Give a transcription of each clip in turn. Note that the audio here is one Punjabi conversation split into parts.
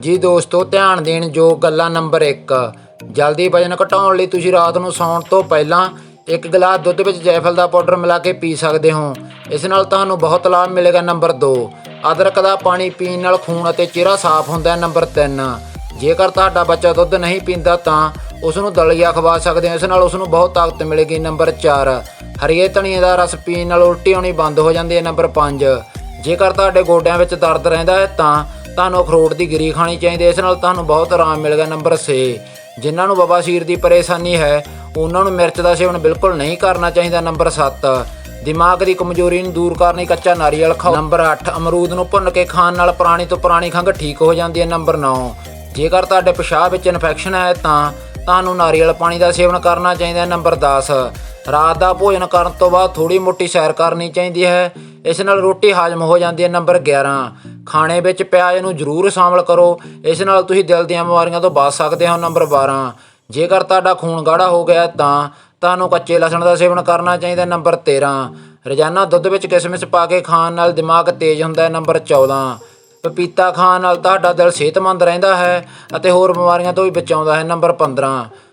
ਜੀ ਦੋਸਤੋ, ਧਿਆਨ ਦੇਣ ਜੋ ਗੱਲਾਂ ਨੰਬਰ 1 ਜਲਦੀ ਵਜਨ ਘਟਾਉਣ ਲਈ ਤੁਸੀਂ ਰਾਤ ਨੂੰ ਸੌਣ ਤੋਂ ਪਹਿਲਾਂ ਇੱਕ ਗਲਾਸ ਦੁੱਧ ਵਿੱਚ ਜੈਫਲ ਦਾ ਪਾਊਡਰ ਮਿਲਾ ਕੇ ਪੀ ਸਕਦੇ ਹੋ। ਇਸ ਨਾਲ ਤੁਹਾਨੂੰ ਬਹੁਤ ਲਾਭ ਮਿਲੇਗਾ ਨੰਬਰ 2 ਅਦਰਕ ਦਾ ਪਾਣੀ ਪੀਣ ਨਾਲ ਖੂਨ ਅਤੇ ਚਿਹਰਾ ਸਾਫ਼ ਹੁੰਦਾ ਹੈ ਨੰਬਰ 3 ਜੇਕਰ ਤੁਹਾਡਾ ਬੱਚਾ ਦੁੱਧ ਨਹੀਂ ਪੀਂਦਾ ਤਾਂ ਉਸ ਨੂੰ ਦਲੀਆ ਖਵਾ ਸਕਦੇ ਹੋ। ਇਸ ਨਾਲ ਉਸ ਨੂੰ ਬਹੁਤ ਤਾਕਤ ਮਿਲੇਗੀ ਨੰਬਰ 4 ਹਰੀਏ ਧਨੀਏ ਦਾ ਰਸ ਪੀਣ ਨਾਲ ਉਲਟੀ ਆਉਣੀ ਬੰਦ ਹੋ ਜਾਂਦੀ ਹੈ ਨੰਬਰ 5 ਜੇਕਰ ਤੁਹਾਡੇ ਗੋਡਿਆਂ ਵਿੱਚ ਦਰਦ ਰਹਿੰਦਾ ਹੈ ਤਾਂ ਤੁਹਾਨੂੰ ਅਖਰੋਟ ਦੀ ਗਿਰੀ ਖਾਣੀ ਚਾਹੀਦੀ ਹੈ। ਇਸ ਨਾਲ ਤੁਹਾਨੂੰ ਬਹੁਤ ਆਰਾਮ ਮਿਲੇਗਾ ਨੰਬਰ 6 ਜਿਨ੍ਹਾਂ ਨੂੰ ਬਵਾਸੀਰ ਦੀ ਪਰੇਸ਼ਾਨੀ ਹੈ, ਉਹਨਾਂ ਨੂੰ ਮਿਰਚ ਦਾ ਸੇਵਨ ਬਿਲਕੁਲ ਨਹੀਂ ਕਰਨਾ ਚਾਹੀਦਾ, ਨੰਬਰ 7 ਦਿਮਾਗ ਦੀ ਕਮਜ਼ੋਰੀ ਨੂੰ ਦੂਰ ਕਰਨ ਲਈ ਕੱਚਾ ਨਾਰੀਅਲ ਖਾਓ। ਨੰਬਰ 8 ਅਮਰੂਦ ਨੂੰ ਭੁੰਨ ਕੇ ਖਾਣ ਨਾਲ ਪੁਰਾਣੀ ਤੋਂ ਪੁਰਾਣੀ ਖੰਘ ਠੀਕ ਹੋ ਜਾਂਦੀ ਹੈ, ਨੰਬਰ 9 ਜੇਕਰ ਤੁਹਾਡੇ ਪਿਸ਼ਾਬ ਵਿੱਚ ਇਨਫੈਕਸ਼ਨ ਹੈ, ਤਾਂ ਤੁਹਾਨੂੰ ਨਾਰੀਅਲ ਪਾਣੀ ਦਾ ਸੇਵਨ ਕਰਨਾ ਚਾਹੀਦਾ ਹੈ, ਨੰਬਰ 10 ਰਾਤ ਦਾ ਭੋਜਨ ਕਰਨ ਤੋਂ ਬਾਅਦ ਥੋੜੀ ਮੋਟੀ ਸੈਰ ਕਰਨੀ ਚਾਹੀਦੀ ਹੈ। ਇਸ ਨਾਲ ਰੋਟੀ ਹਾਜ਼ਮ ਹੋ ਜਾਂਦੀ ਹੈ। ਨੰਬਰ 11 ਖਾਣੇ ਵਿੱਚ ਪਿਆਜ਼ ਨੂੰ ਜ਼ਰੂਰ ਸ਼ਾਮਲ ਕਰੋ। ਇਸ ਨਾਲ ਤੁਸੀਂ ਦਿਲ ਦੀਆਂ ਬਿਮਾਰੀਆਂ ਤੋਂ ਬਚ ਸਕਦੇ ਹੋ। ਨੰਬਰ 12 ਜੇਕਰ ਤੁਹਾਡਾ ਖੂਨ ਗਾੜਾ ਹੋ ਗਿਆ ਤਾਂ ਤੁਹਾਨੂੰ ਕੱਚੇ ਲਸਣ ਦਾ ਸੇਵਨ ਕਰਨਾ ਚਾਹੀਦਾ। ਨੰਬਰ 13 ਰੋਜ਼ਾਨਾ ਦੁੱਧ ਵਿੱਚ ਕਿਸ਼ਮਿਸ਼ ਪਾ ਕੇ ਖਾਣ ਨਾਲ ਦਿਮਾਗ ਤੇਜ਼ ਹੁੰਦਾ ਹੈ। ਨੰਬਰ 14 ਪਪੀਤਾ ਖਾਣ ਨਾਲ ਤੁਹਾਡਾ ਦਿਲ ਸਿਹਤਮੰਦ ਰਹਿੰਦਾ ਹੈ ਅਤੇ ਹੋਰ ਬਿਮਾਰੀਆਂ ਤੋਂ ਵੀ ਬਚਾਉਂਦਾ ਹੈ। ਨੰਬਰ 15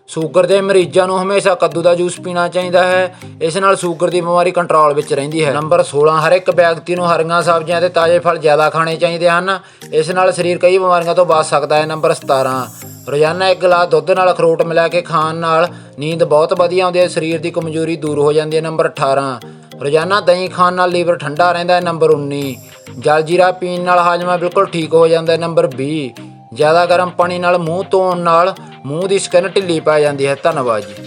ਸ਼ੂਗਰ ਦੇ ਮਰੀਜ਼ਾਂ ਨੂੰ ਹਮੇਸ਼ਾ ਕੱਦੂ ਦਾ ਜੂਸ ਪੀਣਾ ਚਾਹੀਦਾ ਹੈ। ਇਸ ਨਾਲ ਸ਼ੂਗਰ ਦੀ ਬਿਮਾਰੀ ਕੰਟਰੋਲ ਵਿੱਚ ਰਹਿੰਦੀ ਹੈ। ਨੰਬਰ 16 ਹਰ ਇੱਕ ਵਿਅਕਤੀ ਨੂੰ ਹਰੀਆਂ ਸਬਜ਼ੀਆਂ ਤੇ ਤਾਜ਼ੇ ਫਲ ਜ਼ਿਆਦਾ ਖਾਣੇ ਚਾਹੀਦੇ ਹਨ। ਇਸ ਨਾਲ ਸਰੀਰ ਕਈ ਬਿਮਾਰੀਆਂ ਤੋਂ ਬਚ ਸਕਦਾ ਹੈ। ਨੰਬਰ 17 ਰੋਜ਼ਾਨਾ ਇੱਕ ਗਲਾਸ ਦੁੱਧ ਨਾਲ ਅਖਰੋਟ ਮਿਲਾ ਕੇ ਖਾਣ ਨਾਲ ਨੀਂਦ ਬਹੁਤ ਵਧੀਆ ਆਉਂਦੀ ਹੈ। ਸਰੀਰ ਦੀ ਕਮਜ਼ੋਰੀ ਦੂਰ ਹੋ ਜਾਂਦੀ ਹੈ। ਨੰਬਰ 18 ਰੋਜ਼ਾਨਾ ਦਹੀਂ ਖਾਣ ਨਾਲ ਲੀਵਰ ਠੰਡਾ ਰਹਿੰਦਾ ਹੈ। ਨੰਬਰ 19 ਜਲ ਜੀਰਾ ਪੀਣ ਨਾਲ ਹਾਜ਼ਮਾ ਬਿਲਕੁਲ ਠੀਕ ਹੋ ਜਾਂਦਾ ਹੈ। ਨੰਬਰ 20 ਜ਼ਿਆਦਾ ਗਰਮ ਪਾਣੀ ਨਾਲ ਮੂੰਹ ਧੋਣ ਨਾਲ ਮੂੰਹ ਦੀ ਸਕਿਨ ਢਿੱਲੀ ਪੈ ਜਾਂਦੀ ਹੈ। ਧੰਨਵਾਦ ਜੀ।